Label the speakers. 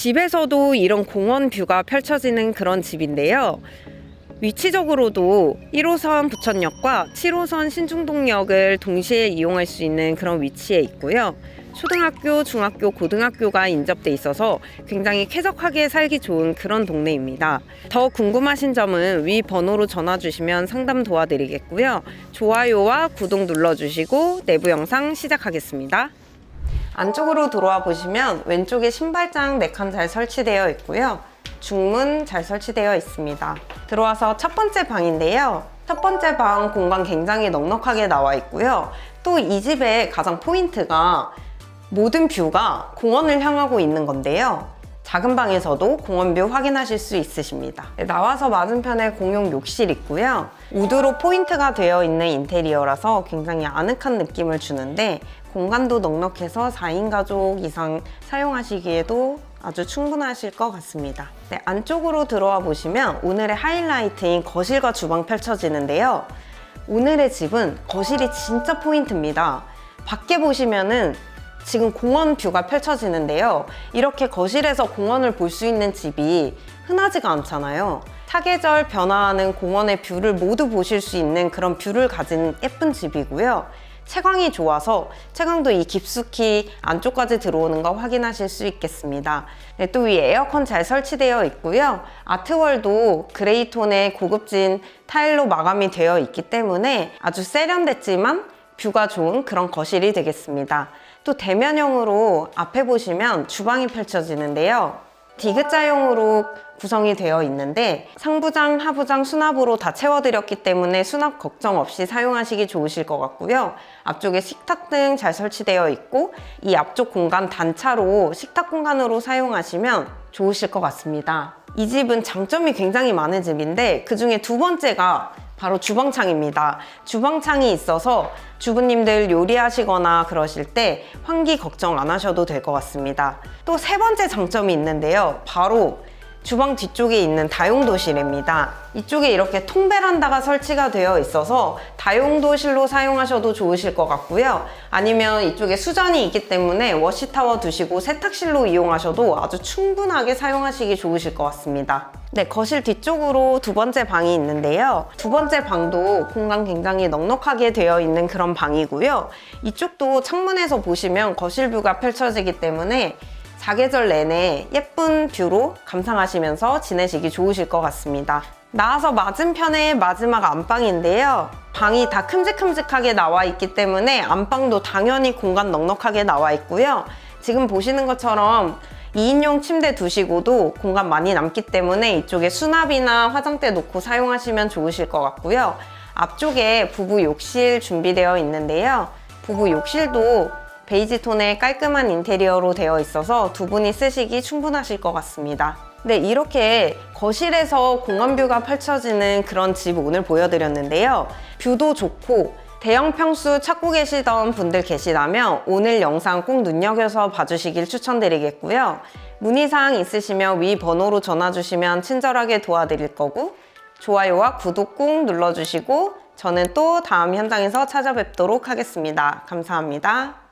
Speaker 1: 집에서도 이런 공원 뷰가 펼쳐지는 그런 집인데요. 위치적으로도 1호선 부천역과 7호선 신중동역을 동시에 이용할 수 있는 그런 위치에 있고요. 초등학교, 중학교, 고등학교가 인접돼 있어서 굉장히 쾌적하게 살기 좋은 그런 동네입니다. 더 궁금하신 점은 위 번호로 전화 주시면 상담 도와드리겠고요. 좋아요와 구독 눌러주시고 내부 영상 시작하겠습니다. 안쪽으로 들어와 보시면 왼쪽에 신발장 4칸 잘 설치되어 있고요. 중문 잘 설치되어 있습니다. 들어와서 첫 번째 방인데요. 첫 번째 방 공간 굉장히 넉넉하게 나와 있고요. 또 이 집의 가장 포인트가 모든 뷰가 공원을 향하고 있는 건데요. 작은 방에서도 공원 뷰 확인하실 수 있으십니다. 네, 나와서 맞은편에 공용 욕실 있고요. 우드로 포인트가 되어 있는 인테리어라서 굉장히 아늑한 느낌을 주는데 공간도 넉넉해서 4인 가족 이상 사용하시기에도 아주 충분하실 것 같습니다. 네, 안쪽으로 들어와 보시면 오늘의 하이라이트인 거실과 주방 펼쳐지는데요. 오늘의 집은 거실이 진짜 포인트입니다. 밖에 보시면은 지금 공원 뷰가 펼쳐지는데요. 이렇게 거실에서 공원을 볼 수 있는 집이 흔하지가 않잖아요. 사계절 변화하는 공원의 뷰를 모두 보실 수 있는 그런 뷰를 가진 예쁜 집이고요. 채광이 좋아서 채광도 이 깊숙이 안쪽까지 들어오는 거 확인하실 수 있겠습니다. 네, 또위 에어컨 잘 설치되어 있고요. 아트월도 그레이 톤의 고급진 타일로 마감이 되어 있기 때문에 아주 세련됐지만 뷰가 좋은 그런 거실이 되겠습니다. 또 대면형으로 앞에 보시면 주방이 펼쳐지는데요. 디귿자형으로 구성이 되어 있는데 상부장, 하부장 수납으로 다 채워드렸기 때문에 수납 걱정 없이 사용하시기 좋으실 것 같고요. 앞쪽에 식탁 등 잘 설치되어 있고 이 앞쪽 공간 단차로 식탁 공간으로 사용하시면 좋으실 것 같습니다. 이 집은 장점이 굉장히 많은 집인데 그 중에 두 번째가 바로 주방창입니다. 주방창이 있어서 주부님들 요리하시거나 그러실 때 환기 걱정 안 하셔도 될 것 같습니다. 또 세 번째 장점이 있는데요. 바로 주방 뒤쪽에 있는 다용도실입니다. 이쪽에 이렇게 통베란다가 설치가 되어 있어서 다용도실로 사용하셔도 좋으실 것 같고요. 아니면 이쪽에 수전이 있기 때문에 워시타워 두시고 세탁실로 이용하셔도 아주 충분하게 사용하시기 좋으실 것 같습니다. 네, 거실 뒤쪽으로 두 번째 방이 있는데요. 두 번째 방도 공간 굉장히 넉넉하게 되어 있는 그런 방이고요. 이쪽도 창문에서 보시면 거실 뷰가 펼쳐지기 때문에 사계절 내내 예쁜 뷰로 감상하시면서 지내시기 좋으실 것 같습니다. 나와서 맞은편에 마지막 안방인데요. 방이 다 큼직큼직하게 나와 있기 때문에 안방도 당연히 공간 넉넉하게 나와 있고요. 지금 보시는 것처럼 2인용 침대 두시고도 공간 많이 남기 때문에 이쪽에 수납이나 화장대 놓고 사용하시면 좋으실 것 같고요. 앞쪽에 부부 욕실 준비되어 있는데요. 부부 욕실도 베이지 톤의 깔끔한 인테리어로 되어 있어서 두 분이 쓰시기 충분하실 것 같습니다. 네, 이렇게 거실에서 공원 뷰가 펼쳐지는 그런 집 오늘 보여드렸는데요. 뷰도 좋고 대형 평수 찾고 계시던 분들 계시다면 오늘 영상 꼭 눈여겨서 봐주시길 추천드리겠고요. 문의사항 있으시면 위 번호로 전화 주시면 친절하게 도와드릴 거고 좋아요와 구독 꾹 눌러주시고 저는 또 다음 현장에서 찾아뵙도록 하겠습니다. 감사합니다.